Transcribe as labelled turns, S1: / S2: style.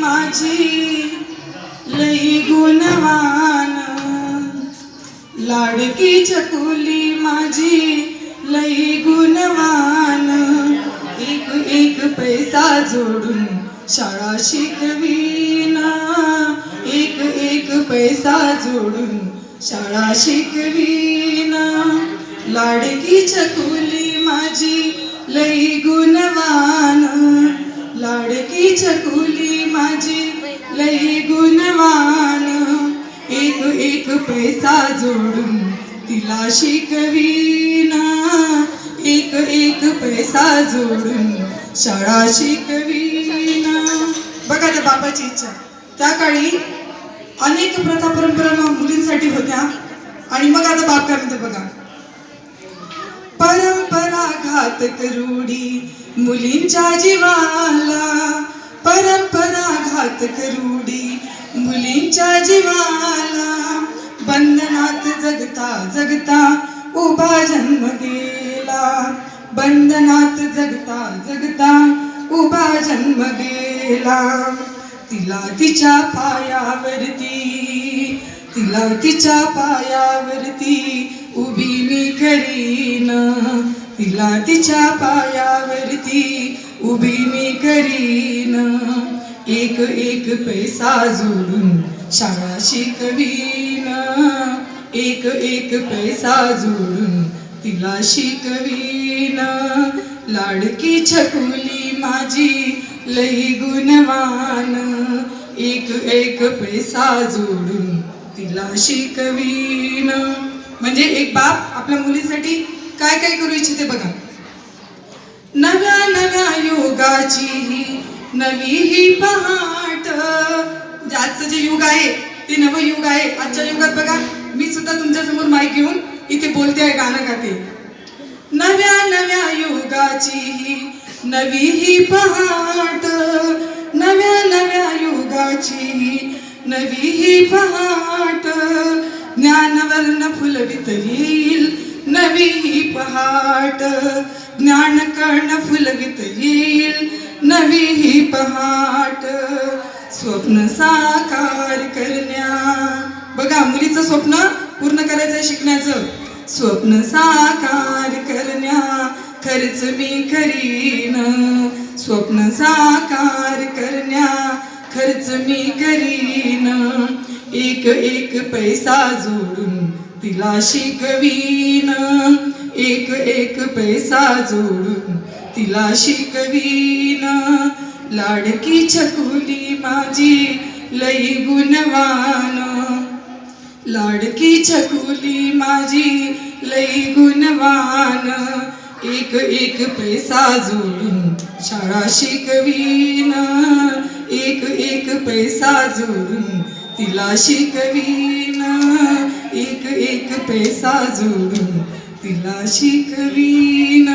S1: माझी लई गुणवान. लाडकी चकुली माझी लई गुणवान. एक एक पैसा जोडून शाळा शिकवीन. एक एक पैसा जोडून शाळा शिकवीन. लाडकी चकुली माझी लई गुणवान. लाडकी चकुली माझी लई गुणवान. एक एक पैसा जोडून तिला शिकवीन. एक एक पैसा जोडून शाळा शिकवीन. बघा त्या बाबाची इच्छा. त्या काळी अनेक प्रथा परंपरा मुलींसाठी होत्या. आणि मग आता बाप काय म्हणतो बघा? परंपरा घातक रूढी मुलींच्या जीवाला घात घातक मुलींच्या जीवाला. बंधनात जगता जगता उभा जन्म गेला. बंधनात जगता जगता उभा जन्म गेला. तिला तिच्या पायावरती तिला तिच्या पायावरती उभी मी करीन. तिला तिच्या पायावरती उभी मी करीन. एक एक पैसा जोडून शाळा शिकवीन. एक एक पैसा जोडून तिला शिकवीन. लाडकी छकुली माझी लई गुणवान. एक एक पैसा जोडून तिला शिकवीन. म्हणजे एक बाप आपल्या मुलीसाठी काय काय करू इच्छिते बघा. नव्या नव्या योगाची नवी ही पहाट. म्हणजे आजचं जे युग आहे ते नवं युग आहे. आजच्या युगात बघा मी सुद्धा तुमच्यासमोर माईक घेऊन इथे बोलते आहे गाणं गाते. नव्या नव्या युगाची ही नवी ही पहाट. नव्या नव्या युगाची ही नवी ही पहाट. ज्ञानवर्ण फुलवित येईल नवी ही पहाट. ज्ञान कर्ण फुलवित येईल नवी ही पहाट स्वप्न साकार करण्या. बघा मुलीचं स्वप्न पूर्ण करायचंय शिकण्याचं. स्वप्न साकार करण्या. खर्च मी करीन. स्वप्न साकार करण्या. खर्च मी करीन. एक एक पैसा जोडून तिला शिकवीन. एक एक पैसा जोडून तिला शिकवीन. लाडकी छकुली माझी लई गुणवान. लाडकी छकुली माझी लई गुणवान. एक एक पैसा जोडून शाळा शिकवीन. एक एक पैसा जोडून तिला शिकवीन. एक एक पैसा जोडून तिला शिकवीन.